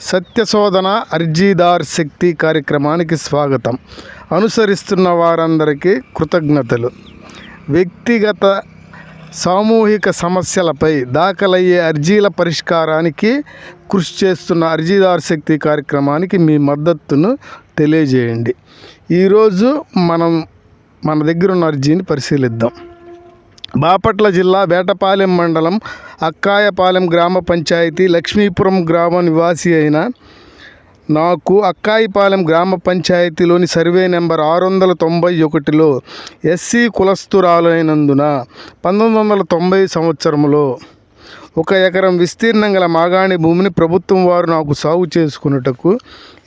సత్యశోధన అర్జీదార్ శక్తి కార్యక్రమానికి స్వాగతం. అనుసరిస్తున్న వారందరికీ కృతజ్ఞతలు. వ్యక్తిగత సామూహిక సమస్యలపై దాఖలయ్యే అర్జీల పరిష్కారానికి కృషి చేస్తున్న అర్జీదార్ శక్తి కార్యక్రమానికి మీ మద్దతును తెలియజేయండి. ఈరోజు మనం మన దగ్గర ఉన్న అర్జీని పరిశీలిద్దాం. బాపట్ల జిల్లా వేటపాలెం మండలం అక్కాయపాలెం గ్రామ పంచాయతీ లక్ష్మీపురం గ్రామ నివాసి అయిన నాకు అక్కాయిపాలెం గ్రామ పంచాయతీలోని సర్వే నెంబర్ ఆరు వందల తొంభై ఒకటిలో ఎస్సీ కులస్తురాలైనందున పంతొమ్మిది వందల తొంభై సంవత్సరంలో ఒక ఎకరం విస్తీర్ణం గల మాగాణి భూమిని ప్రభుత్వం వారు నాకు సాగు చేసుకున్నటకు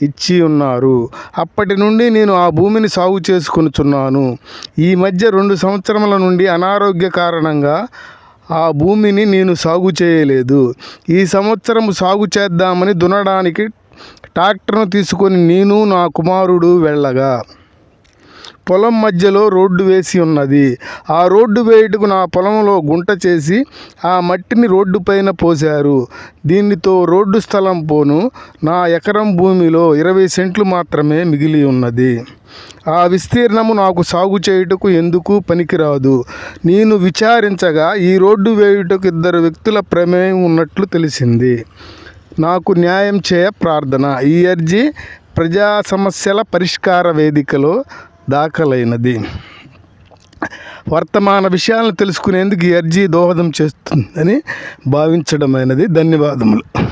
ఇచ్చి ఉన్నారు. అప్పటి నుండి నేను ఆ భూమిని సాగు చేసుకునిచున్నాను. ఈ మధ్య రెండు సంవత్సరముల నుండి అనారోగ్య కారణంగా ఆ భూమిని నేను సాగు చేయలేదు. ఈ సంవత్సరం సాగు చేద్దామని దున్నడానికి ట్రాక్టర్ను తీసుకొని నేను నా కుమారుడు వెళ్ళగా పొలం మధ్యలో రోడ్డు వేసి ఉన్నది. ఆ రోడ్డు వేయుటకు నా పొలంలో గుంట చేసి ఆ మట్టిని రోడ్డు పైన పోశారు. దీనితో రోడ్డు స్థలం పోను. నా ఎకరం భూమిలో ఇరవై సెంట్లు మాత్రమే మిగిలి ఉన్నది. ఆ విస్తీర్ణము నాకు సాగు చేయుటకు ఎందుకు పనికిరాదు? నేను విచారించగా ఈ రోడ్డు వేయుటకు ఇద్దరు వ్యక్తుల ప్రమేయం ఉన్నట్లు తెలిసింది. నాకు న్యాయం చేయ ప్రార్థన. ఈ అర్జీ ప్రజా సమస్యల పరిష్కార వేదికలో దాఖలైనది. వర్తమాన విషయాలను తెలుసుకునేందుకు ఈ అర్జీ దోహదం చేస్తుందని భావించడమైనది. ధన్యవాదములు.